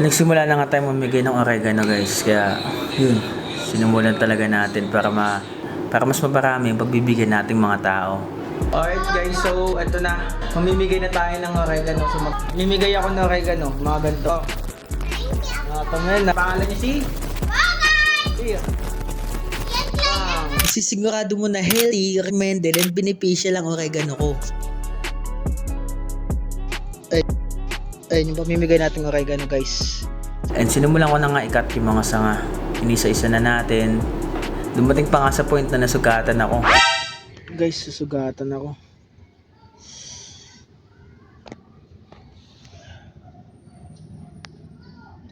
Eh, nagsimula na nga tayo mamigay ng oregano guys. Kaya yun, sinimulan talaga natin para ma para mas maparami yung pagbibigyan nating mga tao. Alright guys, so ito na. Mamimigay na tayo ng oregano. So, mag- mimigay ako ng oregano, mga ganito. Mga pamel, na pangalan niya si? Here. Sisigurado mo na healthy, recommended, and beneficial ang oregano ko. Ay, ayun yung pamimigay nating oregano guys. And sinimulan ko na nga ikat yung mga sanga. Inisa-isa na natin. Dumating pa nga sa point na nasugatan ako. Guys, susugatan ako.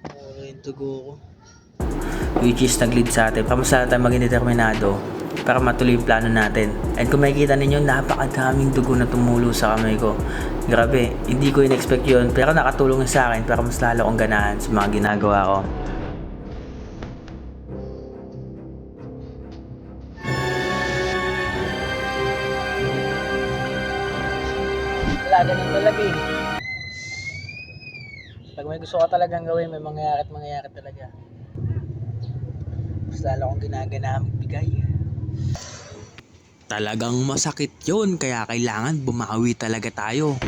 Okay, dugo ko. Which is nag-lead sa atin. Para mas lalo tayo maging determinado para matuloy yung plano natin. And kung makikita ninyo, napakadaming dugo na tumulo sa kamay ko. Grabe, hindi ko in-expect yun, pero nakatulong sa akin para mas lalo kong ganahan sa mga ginagawa ko. Wala ganun talaga eh. Pag may gusto ka talagang gawin, may mangyayari at mangyayari talaga. Mas lalo akong ginagana magbigay. Talagang masakit yun, kaya kailangan bumawi talaga tayo.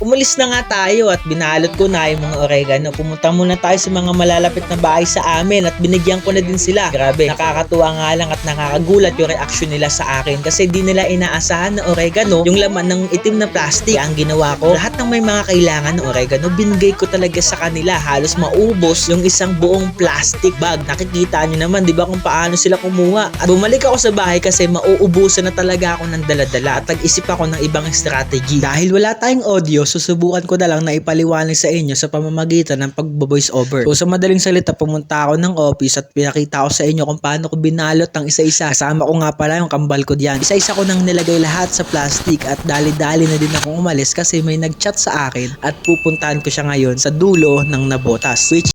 Umalis na nga tayo at binalot ko na yung mga oregano. Pumunta muna tayo sa mga malalapit na bahay sa amin at binigyan ko na din sila. Grabe, nakakatuwa nga lang at nakakagulat yung reaction nila sa akin kasi di nila inaasahan na oregano yung laman ng itim na plastic. Ang ginawa ko, lahat ng may mga kailangan ng oregano, binigay ko talaga sa kanila. Halos maubos yung isang buong plastic bag. Nakikita nyo naman, di ba kung paano sila kumuha. At bumalik ako sa bahay kasi mauubusan na talaga ako ng daladala at nag-isip ako ng ibang strategy. Dahil wala tayong audio, susubukan ko na lang na ipaliwanag sa inyo sa pamamagitan ng pag-voice over. So sa madaling salita, pumunta ako ng office at pinakita ko sa inyo kung paano ko binalot ang isa-isa. Kasama ko nga pala yung kambal ko diyan. Isa-isa ko nang nilagay lahat sa plastic at dali-dali na din akong umalis kasi may nag-chat sa akin at pupuntahan ko siya ngayon sa dulo ng nabotas. Which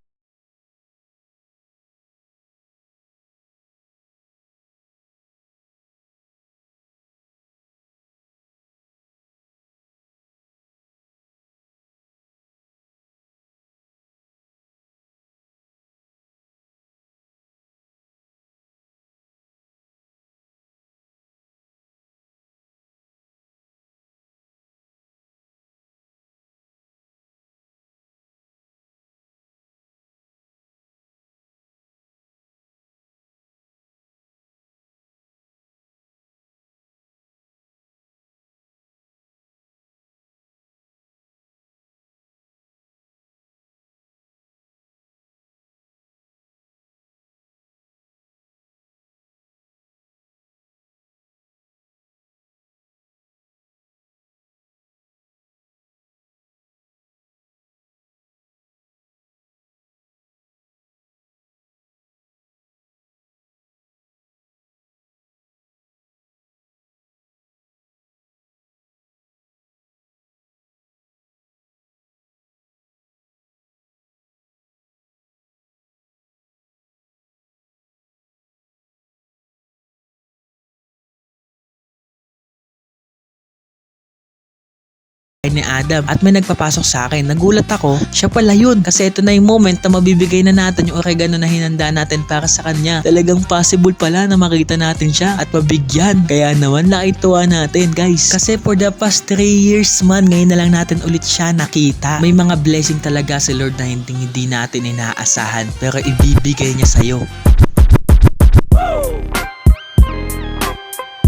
ni Adam at may nagpapasok sa akin. Nagulat ako, siya pala yun. Kasi ito na yung moment na mabibigay na natin yung oregano na hinanda natin para sa kanya. Talagang possible pala na makita natin siya at mabigyan. Kaya naman nakituwa natin guys. Kasi for the past 3 years man, ngayon na lang natin ulit siya nakita. May mga blessing talaga si Lord na hindi, hindi natin inaasahan pero ibibigay niya sa'yo.